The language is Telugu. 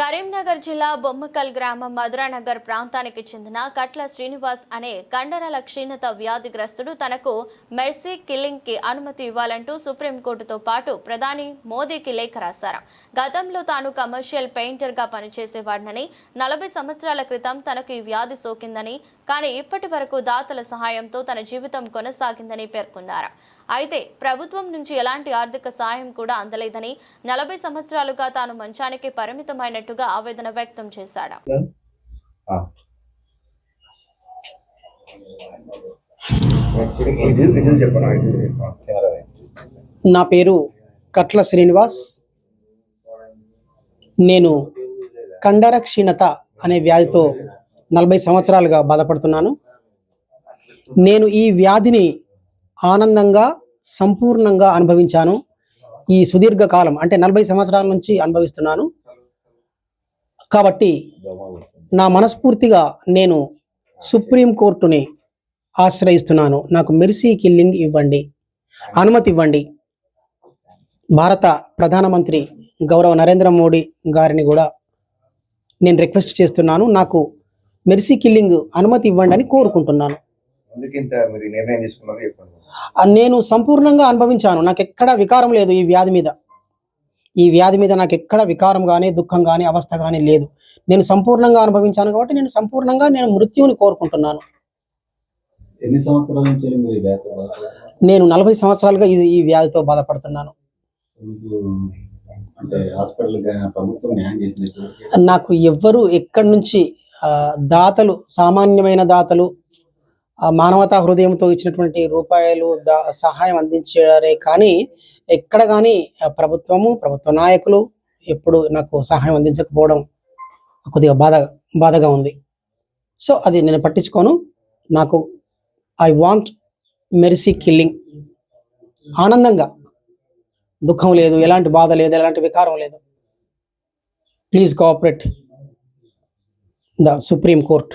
కరీంనగర్ జిల్లా బొమ్మకల్ గ్రామం మధురానగర్ ప్రాంతానికి చెందిన కట్ల శ్రీనివాస్ అనే కండరాల క్షీణత వ్యాధిగ్రస్తుడు తనకు మెర్సీ కిల్లింగ్కి అనుమతి ఇవ్వాలంటూ సుప్రీంకోర్టుతో పాటు ప్రధాని మోదీకి లేఖ రాశారు. గతంలో తాను కమర్షియల్ పెయింటర్గా పనిచేసేవాడినని నలభై సంవత్సరాల క్రితం తనకు ఈ వ్యాధి సోకిందని కానీ ఇప్పటి వరకు దాతల సహాయంతో తన జీవితం కొనసాగిందని పేర్కొన్నారు. అయితే ప్రభుత్వం నుంచి ఎలాంటి ఆర్థిక సహాయం కూడా అందలేదని నలభై సంవత్సరాలుగా తాను మంచానికి పరిమితమైనట్టుగా ఆవేదన వ్యక్తం చేశాడు. నా పేరు కట్ల శ్రీనివాస్. నేను కండర క్షీణత అనే వ్యాధితో నలభై సంవత్సరాలుగా బాధపడుతున్నాను. నేను ఈ వ్యాధిని ఆనందంగా సంపూర్ణంగా అనుభవించాను. ఈ సుదీర్ఘ కాలం అంటే నలభై సంవత్సరాల నుంచి అనుభవిస్తున్నాను. కాబట్టి నా మనస్ఫూర్తిగా నేను సుప్రీంకోర్టుని ఆశ్రయిస్తున్నాను. నాకు మెర్సీ కిల్లింగ్ ఇవ్వండి. అనుమతి ఇవ్వండి. భారత ప్రధానమంత్రి గౌరవ నరేంద్ర మోడీ గారిని కూడా నేను రిక్వెస్ట్ చేస్తున్నాను. నాకు మెర్సీ కిల్లింగ్ అనుమతి ఇవ్వండి అని కోరుకుంటున్నాను. నేను సంపూర్ణంగా అనుభవించాను. నాకు ఎక్కడ వికారం లేదు ఈ వ్యాధి మీద. ఈ వ్యాధి మీద నాకు ఎక్కడ వికారం కానీ దుఃఖం కానీ అవస్థ కానీ లేదు. నేను సంపూర్ణంగా అనుభవించాను కాబట్టి నేను సంపూర్ణంగా నేను మృత్యువుని కోరుకుంటున్నాను. ఎన్ని సంవత్సరాల నుంచి? నేను నలభై సంవత్సరాలుగా ఇది ఈ వ్యాధితో బాధపడుతున్నాను. నాకు ఎవ్వరు ఎక్కడి నుంచి దాతలు సామాన్యమైన దాతలు మానవతా హృదయంతో ఇచ్చినటువంటి రూపాయలు దా సహాయం అందించారే కానీ ఎక్కడ కానీ ప్రభుత్వము ప్రభుత్వ నాయకులు ఎప్పుడు నాకు సహాయం అందించకపోవడం కొద్దిగా బాధ బాధగా ఉంది. సో అది నేను పట్టించుకోను. నాకు ఐ వాంట్ మెర్సీ కిల్లింగ్. ఆనందంగా. దుఃఖం లేదు ఎలాంటి బాధ లేదు ఎలాంటి వికారం లేదు. Please cooperate the supreme court.